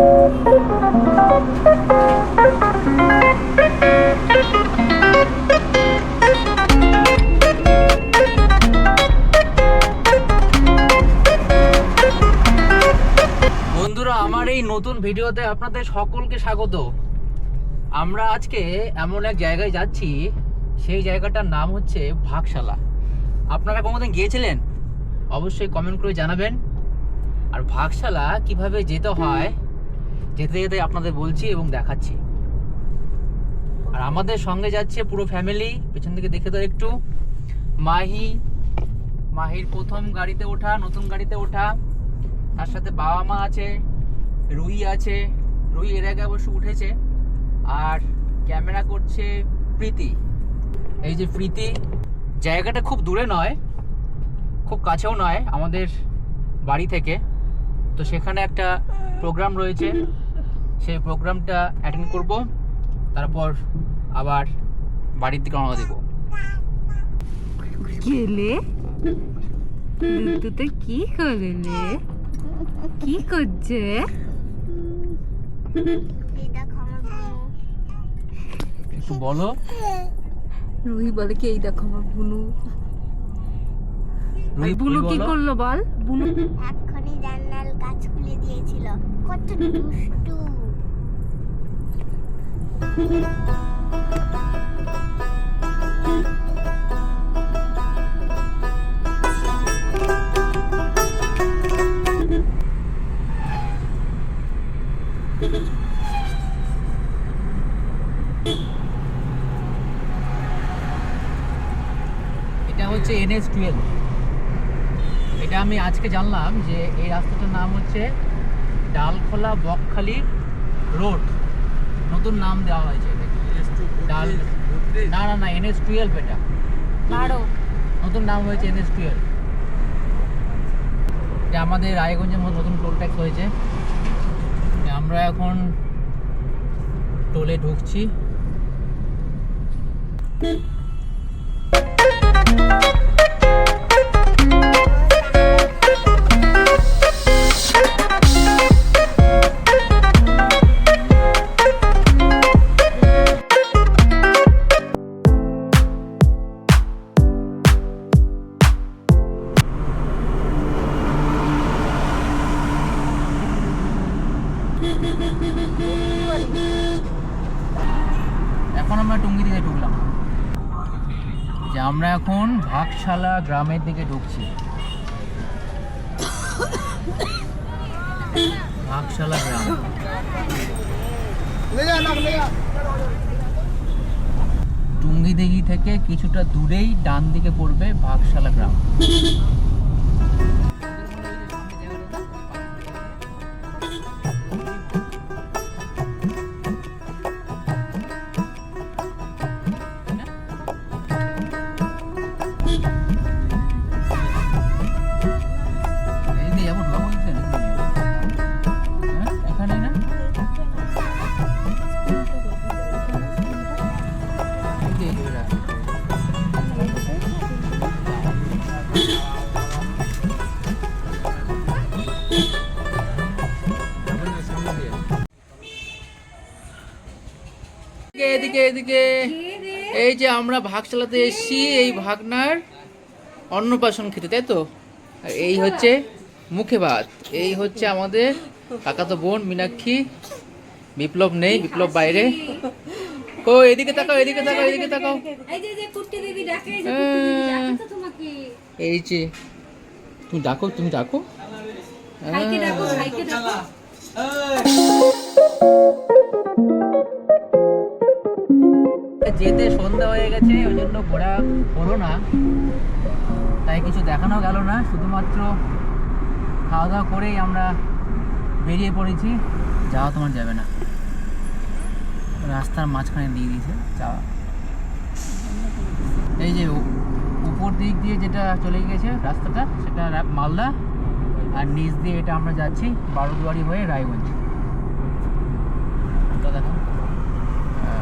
বন্ধুরা, আমার এই নতুন ভিডিওতে আপনাদের সকলকে স্বাগত। আমরা আজকে এমন এক জায়গায় যাচ্ছি, সেই জায়গাটার নাম হচ্ছে ভাগশালা। আপনারা কোনোদিন গিয়েছিলেন? অবশ্যই কমেন্ট করে জানাবেন। আর ভাগশালা কীভাবে যেতে হয় যেতে যেতে আপনাদের বলছি এবং দেখাচ্ছি। আর আমাদের সঙ্গে যাচ্ছে পুরো ফ্যামিলি পেছন দিকে দেখে দাও একটু। মাহি, মাহির প্রথম গাড়িতে ওঠা, নতুন গাড়িতে ওঠা। তার সাথে বাবা মা আছে, রুই আছে। রুই এর আগে অবশ্য উঠেছে। আর ক্যামেরা করছে প্রীতি। এই যে প্রীতি, জায়গাটা খুব দূরে নয়, খুব কাছেও নয় আমাদের বাড়ি থেকে। তো সেখানে একটা প্রোগ্রাম রয়েছে। সেই প্রোগ্রামটা অ্যাটেন্ড করব। তারপর আবার বাড়ির দিকে রওনা দেবো। গেলে দুধুতে কি করলে? কি করছে? একটু বলো। রুহি বলে কি এই দেখো আমার বুনু রুই বুনু কি করল বল? বুনু এক্ষুনি জান্নাল কাজ খুলে দিয়েছিল। কত দুষ্টু। এটা হচ্ছে এনএস টুয়েলভ এটা আমি আজকে জানলাম যে এই রাস্তাটার নাম হচ্ছে ডালখোলা বকখালি রোড। নতুন নাম দেওয়া হয়েছে এটাকে। ডাল না না না এনএস টুয়েলভ এটা। নতুন নাম হয়েছে এনএস টুয়েলভ এটা আমাদের রায়গঞ্জের মধ্যে নতুন টোল ট্যাক্স হয়েছে। আমরা এখন টোলে ঢুকছি। এখন আমরা টুঙ্গি দিকে ঢুকলাম। যে আমরা এখন ভাগশালা গ্রামের দিকে ঢুকছি। ভাগশালা গ্রাম। থেকে কিছুটা দূরেই ডান দিকে পড়বে ভাগশালা গ্রাম। এদিকে, এদিকে এদিকে। এই যে আমরা ভাগ চালাতে এসেছি এই ভাগনার অন্নপ্রাশন খেতে তাই তো? আর এই হচ্ছে মুখে ভাত। এই হচ্ছে আমাদের কাকাতো বোন মীনাক্ষী। বিপ্লব নেই বিপ্লব বাইরে। ও এদিকে তাকাও এদিকে তাকাও এদিকে তাকাও। এই যে যে কুট্টি দিদি ডাকে এই যে আহ, কুট্টি দিদি ডাকে তো তোমাকে। এই যে তুমি ডাকো তুমি ডাকো। ডাকো যেতে সন্ধ্যা হয়ে গেছে ওই জন্য ঘোরা হলো না। তাই কিছু দেখানো গেল না, শুধুমাত্র খাওয়া দাওয়া করেই আমরা বেরিয়ে পড়েছি। যাওয়া তোমার যাবে না। রাস্তার মাঝখানে দিয়ে দিয়েছে, যাওয়া। এই যে উপর দিক দিয়ে যেটা চলে গেছে রাস্তাটা, সেটা মালদা। আর নিচ দিয়ে এটা আমরা যাচ্ছি বারোদুয়ারি হয়ে রায়গঞ্জ।